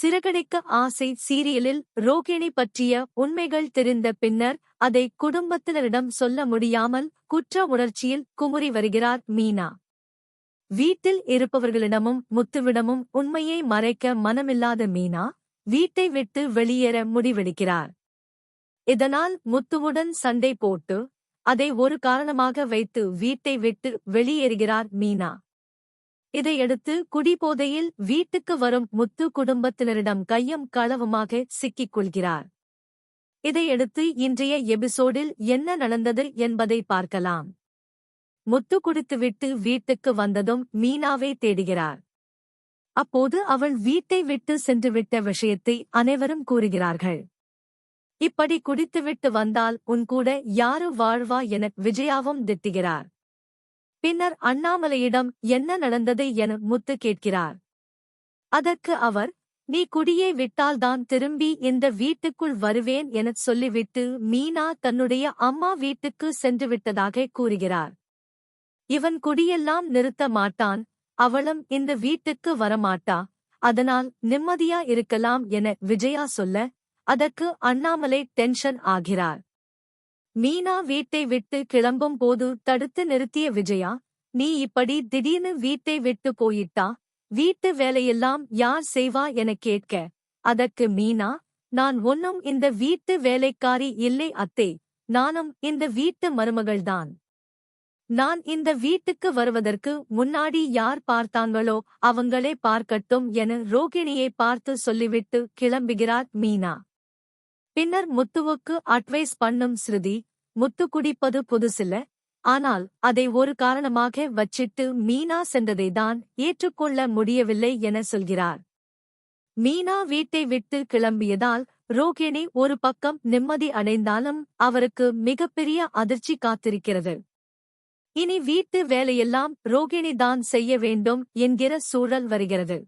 சிறகடிக்க ஆசை சீரியலில் ரோகிணி பற்றிய உண்மைகள் தெரிந்த பின்னர் அதை குடும்பத்தினரிடம் சொல்ல முடியாமல் குற்ற உணர்ச்சியில் குமுறி வருகிறார் மீனா. வீட்டில் இருப்பவர்களிடமும் முத்துவிடமும் உண்மையை மறைக்க மனமில்லாத மீனா வீட்டை விட்டு வெளியேற முடிவெடுக்கிறார். இதனால் முத்துவுடன் சண்டை போட்டு அதை ஒரு காரணமாக வைத்து வீட்டை விட்டு வெளியேறுகிறார் மீனா. இதையடுத்து குடிபோதையில் வீட்டுக்கு வரும் முத்து குடும்பத்தினரிடம் கையும் களவுமாக சிக்கிக் கொள்கிறார். இதையடுத்து இன்றைய எபிசோடில் என்ன நடந்தது என்பதை பார்க்கலாம். முத்து குடித்துவிட்டு வீட்டுக்கு வந்ததும் மீனாவை தேடுகிறார். அப்போது அவள் வீட்டை விட்டு சென்றுவிட்ட விஷயத்தை அனைவரும் கூறுகிறார்கள். இப்படி குடித்துவிட்டு வந்தால் உன்கூட யாரு வாழ்வா என விஜயாவும் திட்டுகிறார். பின்னர் அண்ணாமலையிடம் என்ன நடந்தது என முத்து கேட்கிறார். அதற்கு அவர் நீ குடியை விட்டால்தான் திரும்பி இந்த வீட்டுக்குள் வருவேன் எனச் சொல்லிவிட்டு மீனா தன்னுடைய அம்மா வீட்டுக்கு சென்றுவிட்டதாக கூறுகிறார். இவன் குடியெல்லாம் நிறுத்த மாட்டான் அவளும் இந்த வீட்டுக்கு வரமாட்டா அதனால் நிம்மதியா இருக்கலாம் என விஜயா சொல்ல அதற்கு அண்ணாமலை டென்ஷன் ஆகிறார். மீனா வீட்டை விட்டு கிளம்பும் போது தடுத்து நிறுத்திய விஜயா நீ இப்படி திடீர்னு வீட்டை விட்டு போயிட்டா? வீட்டு வேலையெல்லாம் யார் செய்வா என கேட்க. அதற்கு மீனா நான் ஒன்னும் இந்த வீட்டு வேலைக்காரி இல்லை அத்தே. நானும் இந்த வீட்டு மருமகள்தான். நான் இந்த வீட்டுக்கு வருவதற்கு முன்னாடி யார் பார்த்தாங்களோ அவங்களே பார்க்கட்டும் என ரோகிணியை பார்த்து சொல்லிவிட்டு கிளம்புகிறார் மீனா. பின்னர் முத்துவுக்கு அட்வைஸ் பண்ணும் ஸ்ருதி முத்து குடிப்பது புதுசில்ல. ஆனால் அதை ஒரு காரணமாக வச்சிட்டு மீனா சென்றதைதான் ஏற்றுக்கொள்ள முடியவில்லை என சொல்கிறார். மீனா வீட்டை விட்டு கிளம்பியதால் ரோகிணி ஒரு பக்கம் நிம்மதி அடைந்தாலும் அவருக்கு மிகப்பெரிய அதிர்ச்சி காத்திருக்கிறது. இனி வீட்டு வேலையெல்லாம் ரோகிணி தான் செய்ய வேண்டும் என்கிற சூழல் வருகிறது.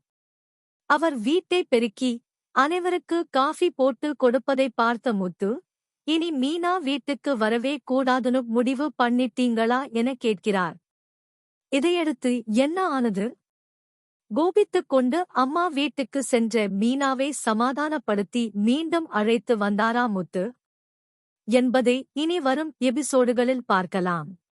அவர் வீட்டை பெருக்கி அனைவருக்கு காஃபி போட்டு கொடுப்பதை பார்த்த முத்து இனி மீனா வீட்டுக்கு வரவே கூடாதுன்னு முடிவு பண்ணிட்டீங்களா என கேட்கிறார். இதையடுத்து என்ன ஆனது? கோபித்துக் கொண்டு அம்மா வீட்டுக்கு சென்ற மீனாவை சமாதானப்படுத்தி மீண்டும் அழைத்து வந்தாரா முத்து? என்பதை இனி வரும் எபிசோடுகளில் பார்க்கலாம்.